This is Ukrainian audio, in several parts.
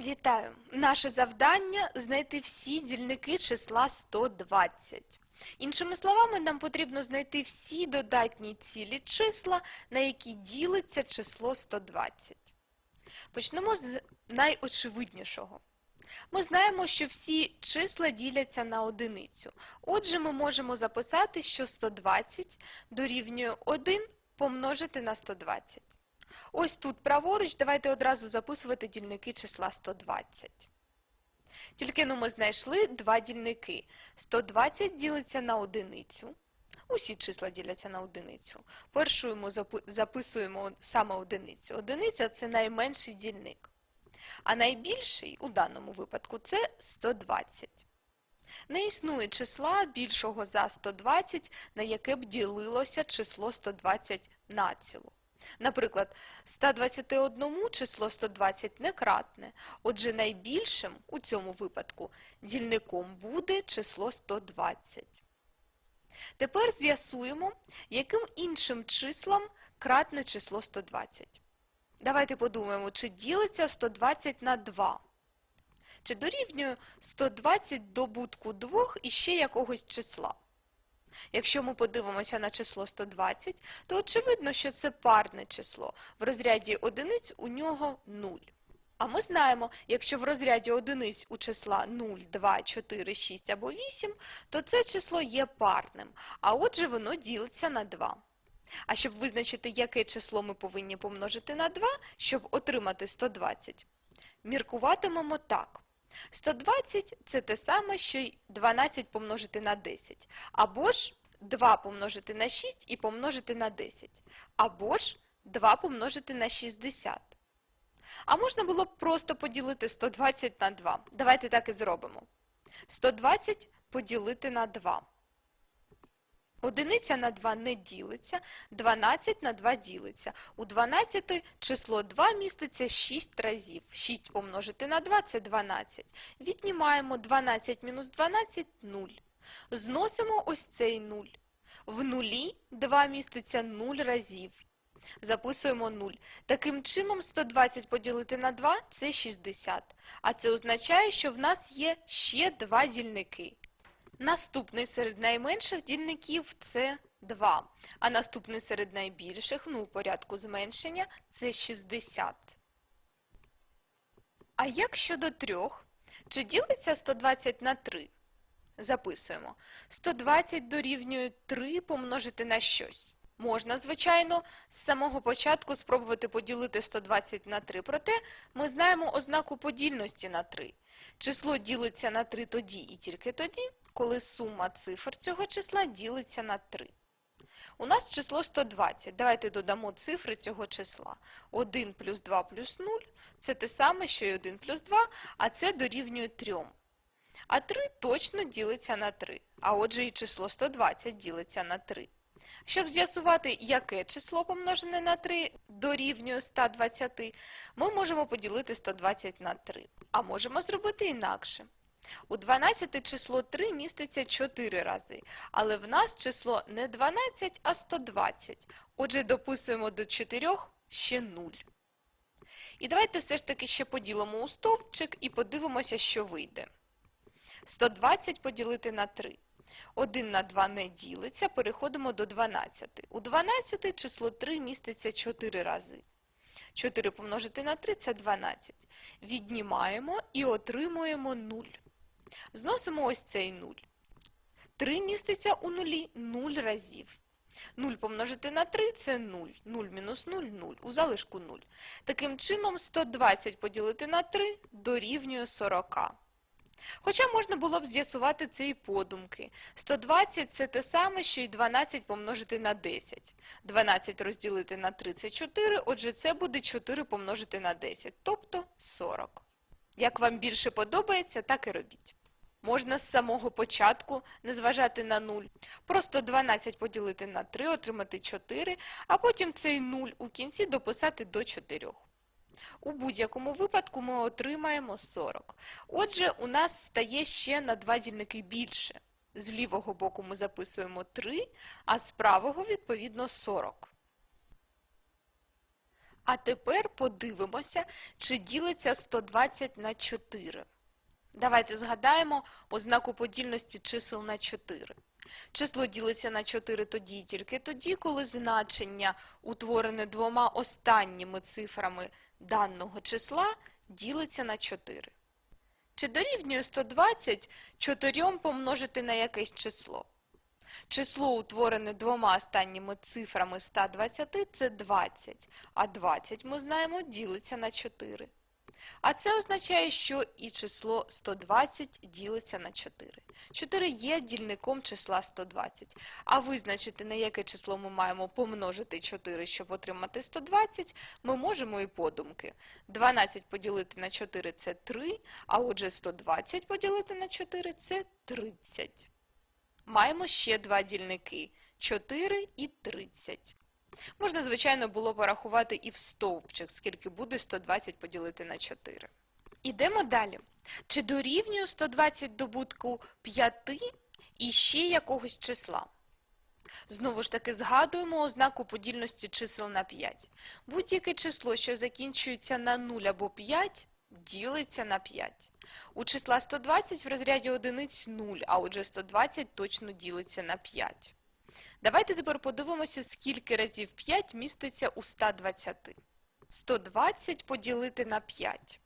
Вітаю! Наше завдання знайти всі дільники числа 120. Іншими словами, нам потрібно знайти всі додатні цілі числа, на які ділиться число 120. Почнемо з найочевиднішого. Ми знаємо, що всі числа діляться на одиницю. Отже, ми можемо записати, що 120 дорівнює 1 помножити на 120. Ось тут праворуч давайте одразу записувати дільники числа 120. Тільки ну ми знайшли два дільники. 120 ділиться на одиницю. Усі числа діляться на одиницю. Першою ми записуємо саме одиницю. Одиниця це найменший дільник. А найбільший у даному випадку це 120. Не існує числа більшого за 120, на яке б ділилося число 120 націло. Наприклад, 121 число 120 не кратне, отже найбільшим у цьому випадку дільником буде число 120. Тепер з'ясуємо, яким іншим числам кратне число 120. Давайте подумаємо, чи ділиться 120 на 2. Чи дорівнює 120 добутку 2 і ще якогось числа? Якщо ми подивимося на число 120, то очевидно, що це парне число. В розряді одиниць у нього 0. А ми знаємо, якщо в розряді одиниць у числа 0, 2, 4, 6 або 8, то це число є парним, а отже воно ділиться на 2. А щоб визначити, яке число ми повинні помножити на 2, щоб отримати 120, міркуватимемо так. 120 – це те саме, що й 12 помножити на 10. Або ж 2 помножити на 6 і помножити на 10. Або ж 2 помножити на 60. А можна було б просто поділити 120 на 2. Давайте так і зробимо. 120 поділити на 2. Одиниця на 2 не ділиться, 12 на 2 ділиться. У 12 число 2 міститься 6 разів. 6 помножити на 2 – це 12. Віднімаємо 12 мінус 12 – 0. Зносимо ось цей 0. В нулі 2 міститься 0 разів. Записуємо 0. Таким чином 120 поділити на 2 – це 60. А це означає, що в нас є ще два дільники. Наступний серед найменших дільників це 2, а наступний серед найбільших, ну у порядку зменшення, це 60. А як щодо трьох? Чи ділиться 120 на 3? Записуємо. 120 дорівнює 3 помножити на щось. Можна, звичайно, з самого початку спробувати поділити 120 на 3, проте ми знаємо ознаку подільності на 3. Число ділиться на 3 тоді і тільки тоді, коли сума цифр цього числа ділиться на 3. У нас число 120. Давайте додамо цифри цього числа. 1 плюс 2 плюс 0 – це те саме, що й 1 плюс 2, а це дорівнює 3. А 3 точно ділиться на 3, а отже і число 120 ділиться на 3. Щоб з'ясувати, яке число помножене на 3 дорівнює 120, ми можемо поділити 120 на 3. А можемо зробити інакше. У 12 число 3 міститься 4 рази, але в нас число не 12, а 120. Отже, дописуємо до 4 ще 0. І давайте все ж таки ще поділимо у стовпчик і подивимося, що вийде. 120 поділити на 3. 1 на 2 не ділиться, переходимо до 12. У 12 число 3 міститься 4 рази. 4 помножити на 3 – це 12. Віднімаємо і отримуємо 0. Зносимо ось цей 0. 3 міститься у нулі 0 разів. 0 помножити на 3 – це 0. 0 мінус 0 – 0. У залишку 0. Таким чином 120 поділити на 3 дорівнює 40. Хоча можна було б з'ясувати це і подумки. 120 – це те саме, що й 12 помножити на 10. 12 розділити на 3 – це 4, отже це буде 4 помножити на 10, тобто 40. Як вам більше подобається, так і робіть. Можна з самого початку не зважати на 0. Просто 12 поділити на 3, отримати 4, а потім цей 0 у кінці дописати до 4. У будь-якому випадку ми отримаємо 40. Отже, у нас стає ще на два дільники більше. З лівого боку ми записуємо 3, а з правого, відповідно, 40. А тепер подивимося, чи ділиться 120 на 4. Давайте згадаємо ознаку подільності чисел на 4. Число ділиться на 4 тоді і тільки тоді, коли значення, утворене двома останніми цифрами даного числа, ділиться на 4. Чи дорівнює 120 4 помножити на якесь число? Число, утворене двома останніми цифрами 120, це 20, а 20, ми знаємо, ділиться на 4. А це означає, що і число 120 ділиться на 4. 4 є дільником числа 120. А визначити, на яке число ми маємо помножити 4, щоб отримати 120, ми можемо і подумки. 12 поділити на 4 – це 3, а отже 120 поділити на 4 – це 30. Маємо ще два дільники – 4 і 30. Можна, звичайно, було порахувати і в стовпчик, скільки буде 120 поділити на 4. Ідемо далі. Чи дорівнює 120 добутку 5 і ще якогось числа? Знову ж таки, згадуємо ознаку подільності чисел на 5. Будь-яке число, що закінчується на 0 або 5, ділиться на 5. У числа 120 в розряді одиниць 0, а отже 120 точно ділиться на 5. Давайте тепер подивимося, скільки разів 5 міститься у 120. 120 поділити на 5.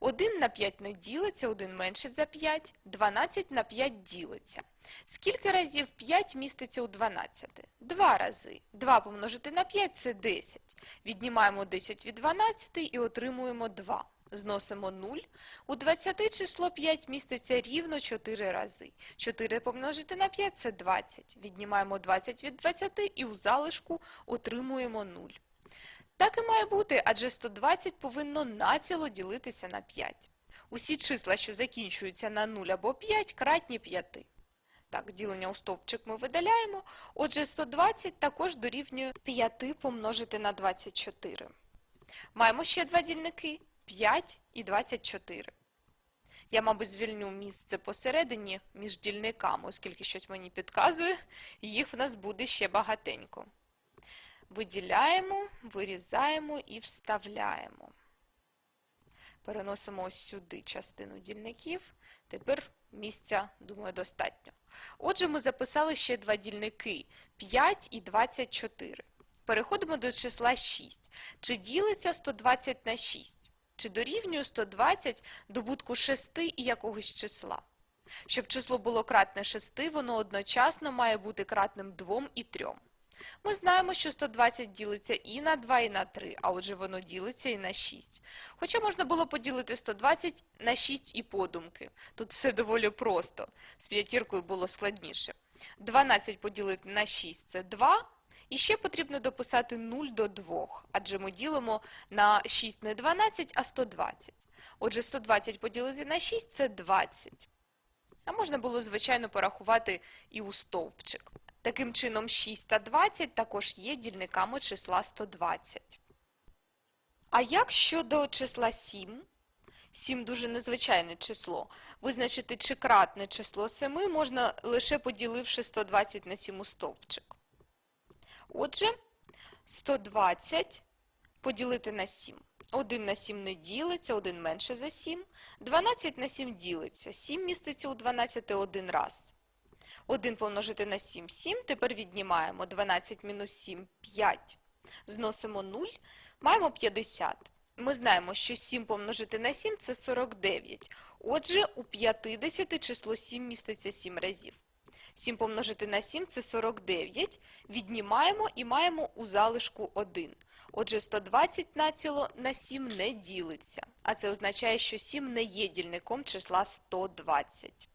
1 на 5 не ділиться, 1 менше за 5, 12 на 5 ділиться. Скільки разів 5 міститься у 12? 2 рази. 2 помножити на 5 – це 10. Віднімаємо 10 від 12 і отримуємо 2. Зносимо 0. У 20 число 5 міститься рівно 4 рази. 4 помножити на 5 – це 20. Віднімаємо 20 від 20 і у залишку отримуємо 0. Так і має бути, адже 120 повинно націло ділитися на 5. Усі числа, що закінчуються на 0 або 5, кратні 5. Так, ділення у стовпчик ми видаляємо. Отже, 120 також дорівнює 5 помножити на 24. Маємо ще два дільники – 5 і 24. Я, мабуть, звільню місце посередині між дільниками, оскільки щось мені підказує, їх в нас буде ще багатенько. Виділяємо, вирізаємо і вставляємо. Переносимо ось сюди частину дільників. Тепер місця, думаю, достатньо. Отже, ми записали ще два дільники – 5 і 24. Переходимо до числа 6. Чи ділиться 120 на 6? Чи дорівнює 120 добутку 6 і якогось числа? Щоб число було кратне 6, воно одночасно має бути кратним 2 і 3. Ми знаємо, що 120 ділиться і на 2, і на 3, а отже воно ділиться і на 6. Хоча можна було поділити 120 на 6 і подумки. Тут все доволі просто. З п'ятіркою було складніше. 12 поділити на 6 – це 2. І ще потрібно дописати 0 до 2, адже ми ділимо на 6 не 12, а 120. Отже, 120 поділити на 6 – це 20. А можна було, звичайно, порахувати і у стовпчик. Таким чином, 6 та 20 також є дільниками числа 120. А як щодо числа 7? 7 дуже незвичайне число. Визначити чи кратне число 7 можна лише поділивши 120 на 7 у стовпчик. Отже, 120 поділити на 7. 1 на 7 не ділиться, 1 менше за 7. 12 на 7 ділиться. 7 міститься у 12 один раз. 1 помножити на 7 – 7. Тепер віднімаємо 12 мінус 7 – 5. Зносимо 0. Маємо 50. Ми знаємо, що 7 помножити на 7 – це 49. Отже, у 50 число 7 міститься 7 разів. 7 помножити на 7 – це 49. Віднімаємо і маємо у залишку 1. Отже, 120 націло на 7 не ділиться. А це означає, що 7 не є дільником числа 120.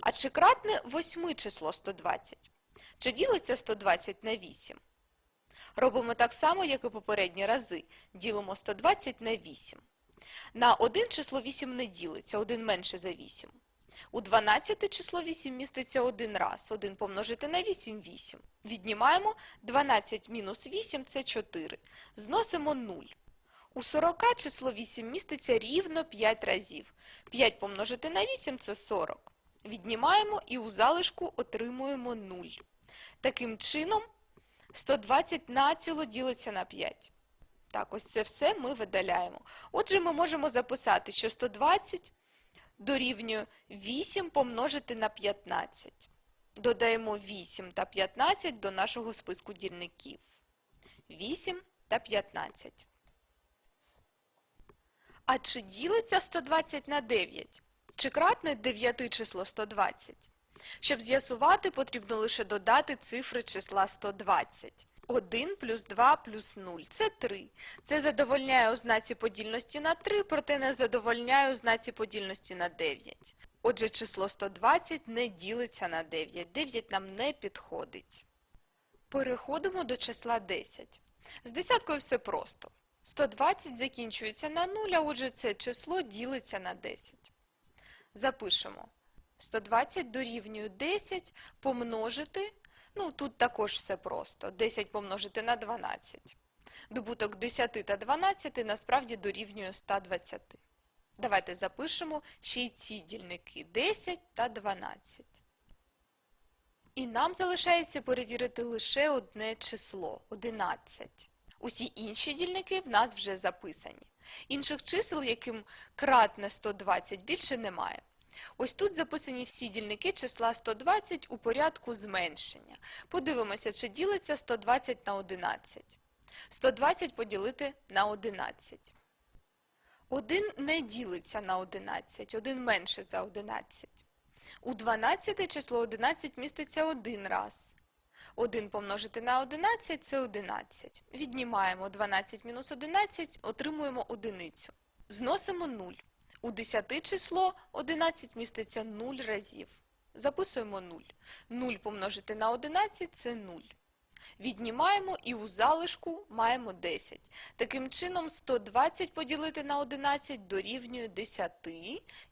А чи кратне 8 число 120? Чи ділиться 120 на 8? Робимо так само, як і попередні рази. Ділимо 120 на 8. На 1 число 8 не ділиться, 1 менше за 8. У 12 число 8 міститься один раз. 1 помножити на 8 – 8. Віднімаємо 12 мінус 8 – це 4. Зносимо 0. У 40 число 8 міститься рівно 5 разів. 5 помножити на 8 – це 40. Віднімаємо і у залишку отримуємо 0. Таким чином 120 націло ділиться на 5. Так, ось це все ми видаляємо. Отже, ми можемо записати, що 120 дорівнює 8 помножити на 15. Додаємо 8 та 15 до нашого списку дільників. 8 та 15. А чи ділиться 120 на 9? Чи кратне 9 число 120? Щоб з'ясувати, потрібно лише додати цифри числа 120. 1 плюс 2 плюс 0 – це 3. Це задовольняє ознаці подільності на 3, проте не задовольняє ознаці подільності на 9. Отже, число 120 не ділиться на 9. 9 нам не підходить. Переходимо до числа 10. З десяткою все просто. 120 закінчується на 0, а отже це число ділиться на 10. Запишемо. 120 дорівнює 10 помножити, ну тут також все просто, 10 помножити на 12. Добуток 10 та 12 насправді дорівнює 120. Давайте запишемо ще й ці дільники 10 та 12. І нам залишається перевірити лише одне число 11. Усі інші дільники в нас вже записані. Інших чисел, яким кратне 120, більше немає. Ось тут записані всі дільники числа 120 у порядку зменшення. Подивимося, чи ділиться 120 на 11. 120 поділити на 11. 1 не ділиться на 11, 1 менше за 11. У 12 число 11 міститься один раз. 1 помножити на 11 – це 11. Віднімаємо 12 мінус 11, отримуємо одиницю. Зносимо 0. У 10 число 11 міститься 0 разів. Записуємо 0. 0 помножити на 11 – це 0. Віднімаємо і у залишку маємо 10. Таким чином 120 поділити на 11 дорівнює 10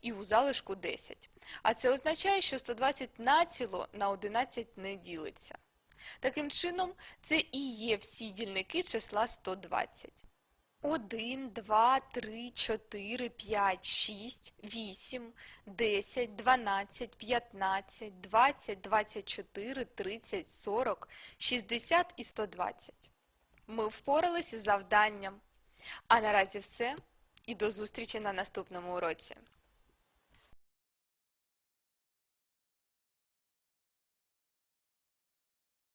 і у залишку 10. А це означає, що 120 націло на 11 не ділиться. Таким чином, це і є всі дільники числа 120. 1, 2, 3, 4, 5, 6, 8, 10, 12, 15, 20, 24, 30, 40, 60 і 120. Ми впоралися з завданням. А наразі все. І до зустрічі на наступному уроці.